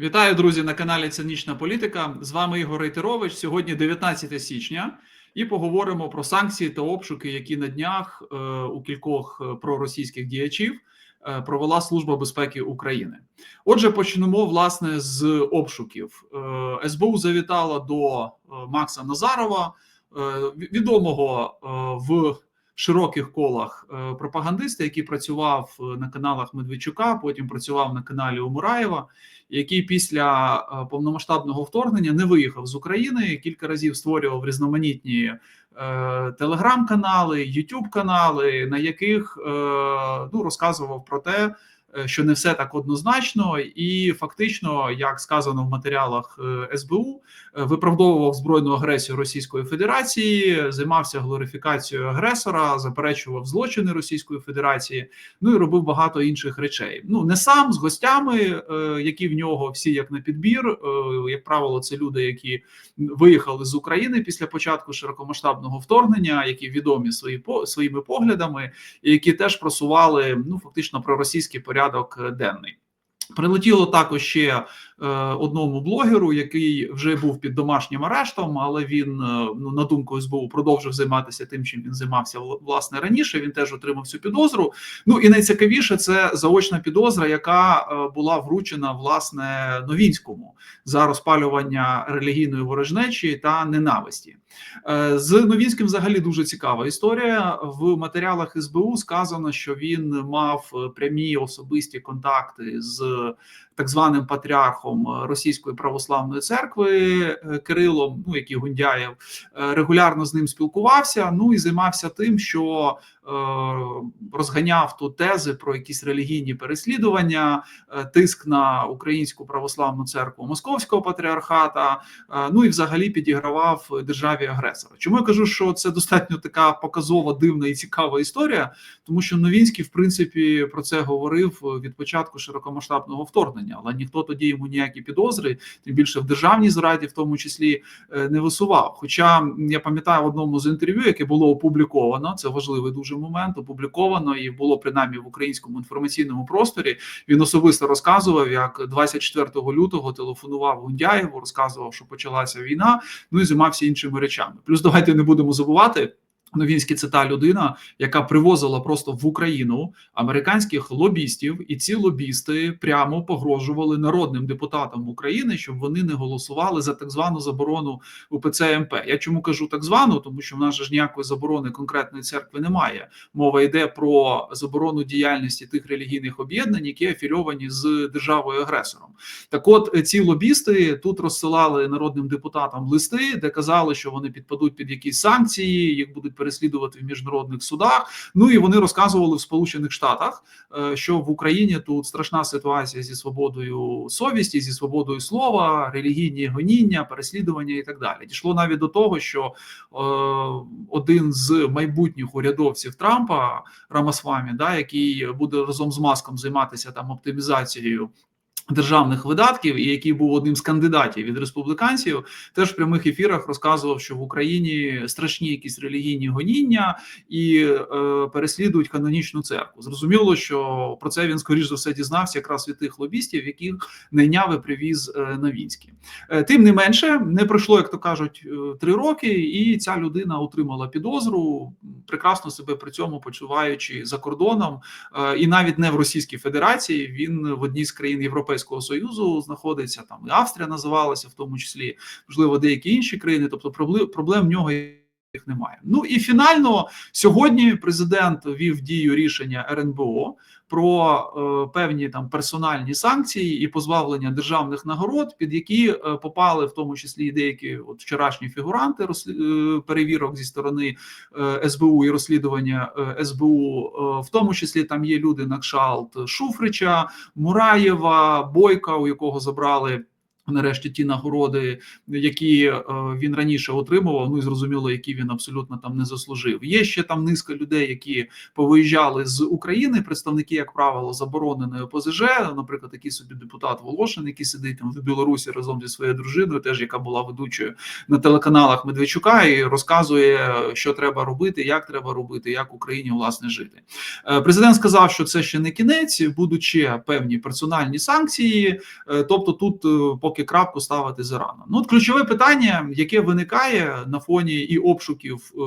Вітаю, друзі, на каналі Цинічна Політика. З вами Ігор Рейтерович. Сьогодні 19 січня, і поговоримо про санкції та обшуки, які на днях е, у кількох е, проросійських діячів е, провела Служба безпеки України. Отже, почнемо власне з обшуків. СБУ завітала до Макса Назарова, відомого в широких колах е, пропагандиста, який працював е, на каналах Медведчука, потім працював на каналі Умураєва, який після е, повномасштабного вторгнення не виїхав з України. Кілька разів створював різноманітні телеграм-канали, ютуб-канали, на яких ну розказував про те. Е, Що не все так однозначно, і фактично, як сказано в матеріалах е, СБУ, е, виправдовував збройну агресію Російської Федерації, займався глорифікацією агресора, заперечував злочини Російської Федерації, ну і робив багато інших речей. Ну не сам з гостями, які в нього всі як на підбір. Як правило, це люди, які виїхали з України після початку широкомасштабного вторгнення, які відомі свої своїми поглядами, і які теж просували ну фактично проросійський порядок денний. Прилетіло також ще одному блогеру, який вже був під домашнім арештом, але він, е, ну на думку СБУ, продовжив займатися тим, чим він займався власне раніше. Він теж отримав цю підозру. Ну і найцікавіше це заочна підозра, яка е, була вручена власне Новінському за розпалювання релігійної ворожнечі та ненависті. Е, З Новінським взагалі дуже цікава історія. В матеріалах СБУ сказано, що він мав е, прямі особисті контакти з так званим патріархом е, Російської православної церкви е, Кирилом, ну який Гундяєв, е, регулярно з ним спілкувався. Ну і займався тим, що розганяв тут тези про якісь релігійні переслідування, е, тиск на українську православну церкву Московського патріархата. е, Ну і взагалі підігравав державі агресора. Чому я кажу, що це достатньо така показова, дивна і цікава історія, тому що Новінський, в принципі, про це говорив від початку широкомасштабного вторгнення, але ніхто тоді йому ніякі підозри, тим більше в державній зраді, в тому числі, е, не висував. Хоча я пам'ятаю в одному з інтерв'ю, яке було опубліковано, це важливий дуже момент. Опубліковано і було принаймні в українському інформаційному просторі. Він особисто розказував, як 24 лютого телефонував Гундяєву, розказував, що почалася війна. Ну і займався іншими речами. Плюс давайте не будемо забувати. Новінський це та людина, яка привозила просто в Україну американських лобістів, і ці лобісти прямо погрожували народним депутатам України, щоб вони не голосували за так звану заборону УПЦ МП. Я чому кажу так звану, тому що в нас же ж ніякої заборони конкретної церкви немає. Мова йде про заборону діяльності тих релігійних об'єднань, які афільовані з державою агресором. Так, от ці лобісти тут розсилали народним депутатам листи, де казали, що вони підпадуть під якісь санкції, їх будуть переслідувати в міжнародних судах. Ну і вони розказували в Сполучених Штатах, е, що в Україні тут страшна ситуація зі свободою совісті, зі свободою слова, релігійні гоніння, переслідування і так далі. Дійшло навіть до того, що е, один з майбутніх урядовців Трампа Рамасвамі, да, який буде разом з маском займатися там оптимізацією. Державних видатків, і який був одним з кандидатів від республіканців, теж в прямих ефірах розказував, що в Україні страшні якісь релігійні гоніння і е, переслідують канонічну церкву. Зрозуміло, що про це він скоріш за все дізнався якраз від тих лобістів, яких найняв і привіз е, Новінський. Е, тим не менше, не пройшло, як то кажуть, е, три роки, і ця людина отримала підозру, прекрасно себе при цьому почуваючи за кордоном, і навіть не в Російській Федерації. Він в одній з країн Європейського Союзу знаходиться там і Австрія називалася, в тому числі, можливо, деякі інші країни. Тобто, проблем в нього їх немає. Ну і фінально сьогодні президент вів дію рішення РНБО про е, певні там персональні санкції і позбавлення державних нагород, під які е, попали в тому числі і деякі от вчорашні фігуранти розслі- е, перевірок зі сторони е, СБУ і розслідування е, СБУ. Е, в тому числі там є люди на кшалт Шуфрича, Мураєва, Бойка, у якого забрали Нарешті ті нагороди, які е, він раніше отримував, ну і зрозуміло, які він абсолютно там не заслужив. Є ще там низка людей, які повиїжджали з України, представники, як правило, забороненої ОПЗЖ, наприклад, такий собі депутат Волошин, який сидить там в Білорусі разом зі своєю дружиною, теж яка була ведучою на телеканалах Медведчука, і розказує, що треба робити, як треба робити, як Україні власне жити. Е, Президент сказав, що це ще не кінець, будуть ще певні персональні санкції. Е, Тобто, тут е, поки крапку ставити зарано. Ну, от ключове питання, яке виникає на фоні і обшуків е,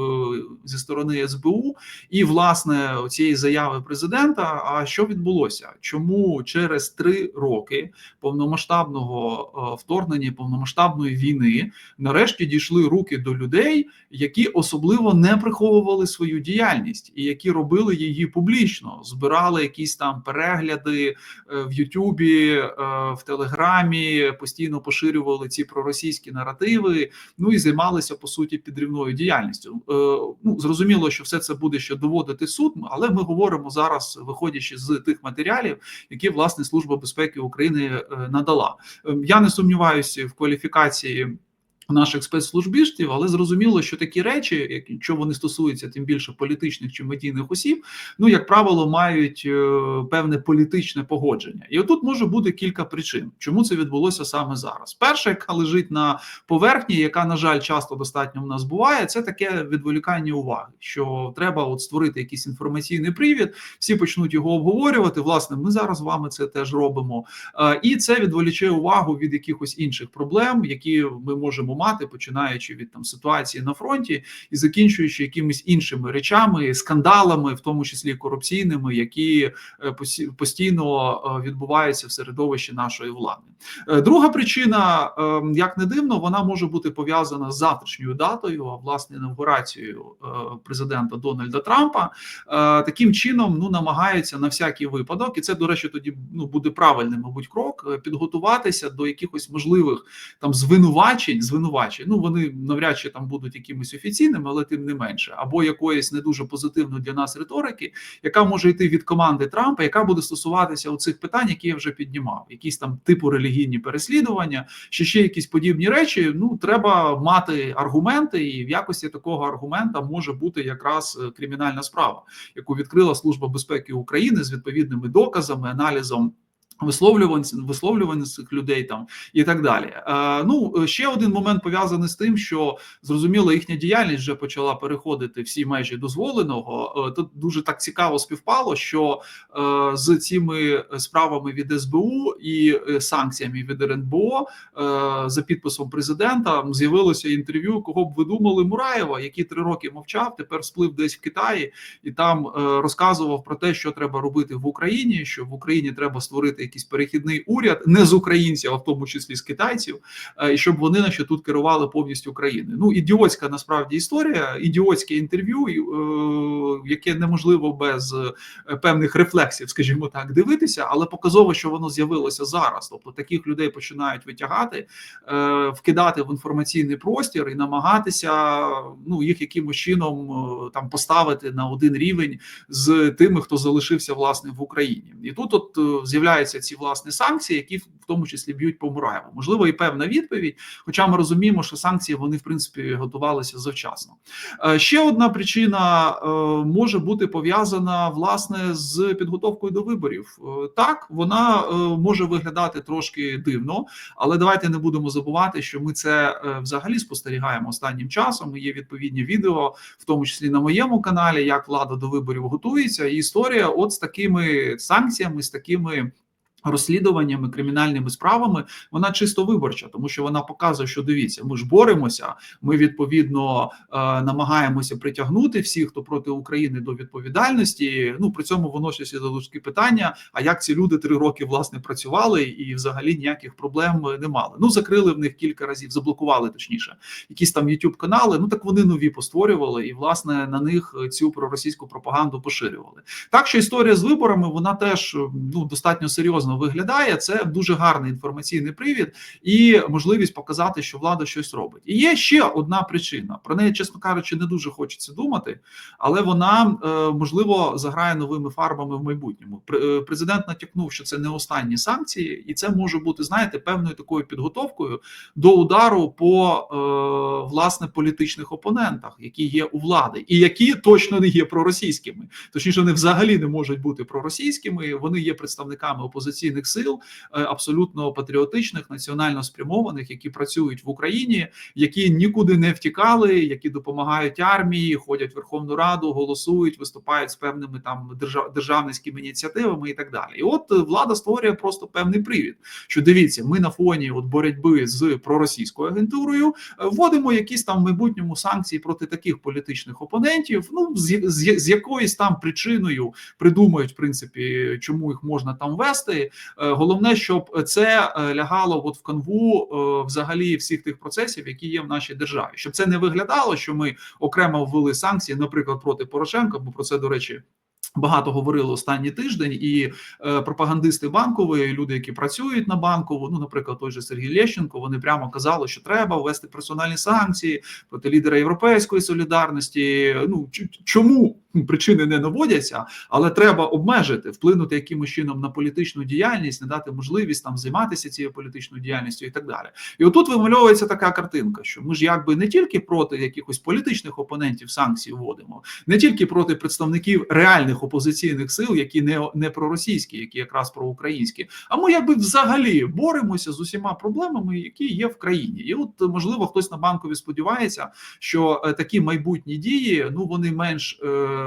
зі сторони СБУ, і власне цієї заяви президента. А що відбулося? Чому через три роки повномасштабного е, вторгнення, повномасштабної війни, нарешті дійшли руки до людей, які особливо не приховували свою діяльність і які робили її публічно, збирали якісь там перегляди е, в Ютубі, в Телеграмі, постійно поширювали ці проросійські наративи. Ну і займалися по суті підривною діяльністю. Е, Ну зрозуміло, що все це буде ще доводити суд, але ми говоримо зараз, виходячи з тих матеріалів, які власне служба безпеки України е, надала. Е, Я не сумніваюся в кваліфікації. Наших спецслужбістів, але зрозуміло, що такі речі, якщо вони стосуються тим більше політичних чи медійних осіб, ну як правило, мають е, певне політичне погодження, і отут може бути кілька причин, чому це відбулося саме зараз. Перша, яка лежить на поверхні, яка на жаль часто достатньо в нас буває, це таке відволікання уваги, що треба от створити якийсь інформаційний привід, всі почнуть його обговорювати. Власне, ми зараз з вами це теж робимо, Е, і це відволіче увагу від якихось інших проблем, які ми можемо мати, починаючи від там ситуації на фронті і закінчуючи якимись іншими речами, скандалами, в тому числі корупційними, які е, постійно е, відбуваються в середовищі нашої влади. Е, Друга причина, е, як не дивно, вона може бути пов'язана з завтрашньою датою, а власне інаугурацією е, президента Дональда Трампа. Таким чином ну намагаються на всякий випадок, і це до речі, тоді ну буде правильним, мабуть, крок підготуватися до якихось можливих там звинувачень. Звинувачень, ну вони навряд чи там будуть якимись офіційними, але тим не менше, або якоїсь не дуже позитивної для нас риторики, яка може йти від команди Трампа, яка буде стосуватися оцих питань, які я вже піднімав, якісь там типу релігійні переслідування, чи ще якісь подібні речі. Ну треба мати аргументи, і в якості такого аргумента може бути якраз е, кримінальна справа, яку відкрила Служба безпеки України з відповідними доказами, аналізом. Висловлювань висловлювань цих людей там і так далі. Е, ну ще один момент пов'язаний з тим, що зрозуміло, їхня діяльність вже почала переходити всі межі дозволеного. Е, тут дуже так цікаво співпало, що е, з цими справами від СБУ і е, санкціями від РНБО за підписом президента з'явилося інтерв'ю. Кого б ви думали, Мураєва, який три роки мовчав, тепер сплив десь в Китаї і там розказував про те, що треба робити в Україні, що в Україні треба створити якийсь перехідний уряд, не з українців, а в тому числі з китайців, е, і щоб вони наче тут керували повністю країною. Ну ідіотська насправді історія, ідіотське інтерв'ю, е, яке неможливо без е, певних рефлексів, скажімо так, дивитися, але показово, що воно з'явилося зараз. Тобто таких людей починають витягати, вкидати в інформаційний простір і намагатися ну їх якимось чином там поставити на один рівень з тими, хто залишився власне в Україні, і тут от е, з'являються ці власне санкції, які в тому числі б'ють по Мураєву. Можливо, і певна відповідь. Хоча ми розуміємо, що санкції вони в принципі готувалися завчасно. Е, Ще одна причина е, може бути пов'язана власне з підготовкою до виборів. Е, Так, вона може виглядати трошки дивно, але давайте не будемо забувати, що ми це взагалі спостерігаємо останнім часом. Є відповідні відео, в тому числі на моєму каналі, як влада до виборів готується. І історія, от з такими санкціями, з такими. Розслідуваннями кримінальними справами вона чисто виборча, тому що вона показує, що дивіться, ми ж боремося. Ми відповідно е, намагаємося притягнути всіх, хто проти України до відповідальності. Ну при цьому виносяться додаткові питання. А як ці люди три роки власне працювали і взагалі ніяких проблем не мали? Ну закрили в них кілька разів, заблокували точніше, якісь там youtube канали. Ну так вони нові постворювали, і власне на них цю проросійську пропаганду поширювали. Так що історія з виборами вона теж ну достатньо серйозно серйозно виглядає. Це дуже гарний інформаційний привід і можливість показати, що влада щось робить. І є ще одна причина. Про неї, чесно кажучи, не дуже хочеться думати, але вона е, можливо заграє новими фарбами в майбутньому. Е, Президент натякнув, що це не останні санкції, і це може бути, знаєте, певною такою підготовкою до удару по е, власне політичних опонентах, які є у влади, і які точно не є проросійськими. Точніше, вони взагалі не можуть бути проросійськими. Вони є представниками опозиційних сил, е, абсолютно патріотичних, національно спрямованих, які працюють в Україні, які нікуди не втікали, які допомагають армії, ходять в Верховну Раду, голосують, виступають з певними там держав- державницькими ініціативами і так далі. І от влада створює просто певний привід, що дивіться, ми на фоні от боротьби з проросійською агентурою е, вводимо якісь там в майбутньому санкції проти таких політичних опонентів. Ну з, з, з якоюсь там причиною придумають, в принципі, чому їх можна там вести. Е, Головне, щоб це е, лягало от в канву е, взагалі всіх тих процесів, які є в нашій державі, щоб це не виглядало, що ми окремо ввели санкції, наприклад, проти Порошенка, бо про це до речі. Багато говорили останній тиждень, і е, пропагандисти банкової, люди, які працюють на банкову, ну, наприклад, той же Сергій Лещенко, вони прямо казали, що треба ввести персональні санкції проти лідера європейської солідарності. Ну чому причини не наводяться, але треба обмежити, вплинути якимось чином на політичну діяльність, не дати можливість там займатися цією політичною діяльністю і так далі. І отут вимальовується така картинка, що ми ж якби не тільки проти якихось політичних опонентів санкцій вводимо, не тільки проти представників реальних опозиційних сил, які не, не проросійські, які якраз проукраїнські, а ми якби взагалі боремося з усіма проблемами, які є в країні. І от можливо хтось на банкові сподівається, що е, такі майбутні дії ну вони менш е,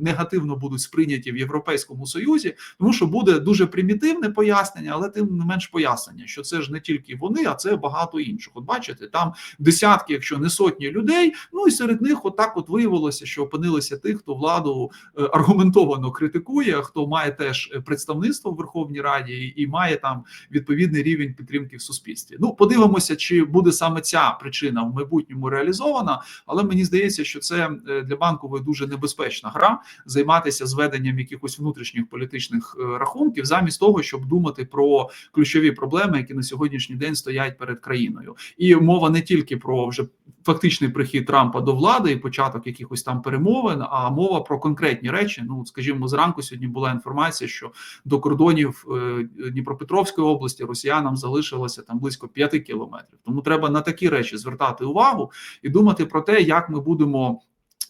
негативно будуть сприйняті в Європейському Союзі, тому що буде дуже примітивне пояснення, але тим не менш пояснення, що це ж не тільки вони, а це багато інших. От бачите, там десятки, якщо не сотні людей. Ну і серед них, отак, от виявилося, що опинилися тих, хто владу е, аргументовано критикує, хто має теж представництво в Верховній Раді і має там відповідний рівень підтримки в суспільстві. Ну, подивимося, чи буде саме ця причина в майбутньому реалізована, але мені здається, що це е, для банкової дуже небезпечна гра займатися зведенням якихось внутрішніх політичних е, рахунків, замість того, щоб думати про ключові проблеми, які на сьогоднішній день стоять перед країною. І мова не тільки про вже фактичний прихід Трампа до влади і початок якихось там перемовин, а мова про конкретні речі. Ну, скажімо, зранку сьогодні була інформація, що до кордонів е, Дніпропетровської області росіянам залишилося там близько 5 кілометрів. Тому треба на такі речі звертати увагу і думати про те, як ми будемо.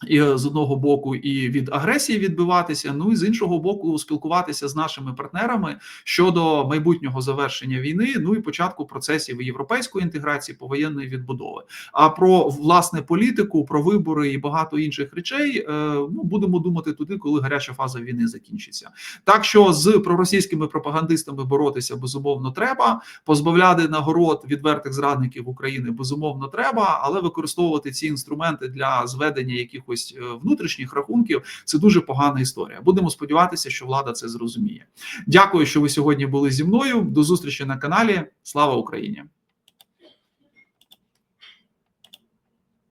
І з одного боку і від агресії відбиватися, ну і з іншого боку, спілкуватися з нашими партнерами щодо майбутнього завершення війни, ну і початку процесів європейської інтеграції, повоєнної відбудови. А про власне політику, про вибори і багато інших речей е, ну будемо думати туди, коли гаряча фаза війни закінчиться. Так що з проросійськими пропагандистами боротися безумовно треба, позбавляти нагород відвертих зрадників України безумовно треба, але використовувати ці інструменти для зведення якихось е, внутрішніх рахунків це дуже погана історія. Будемо сподіватися, що влада це зрозуміє. Дякую, що ви сьогодні були зі мною. До зустрічі на каналі. Слава Україні!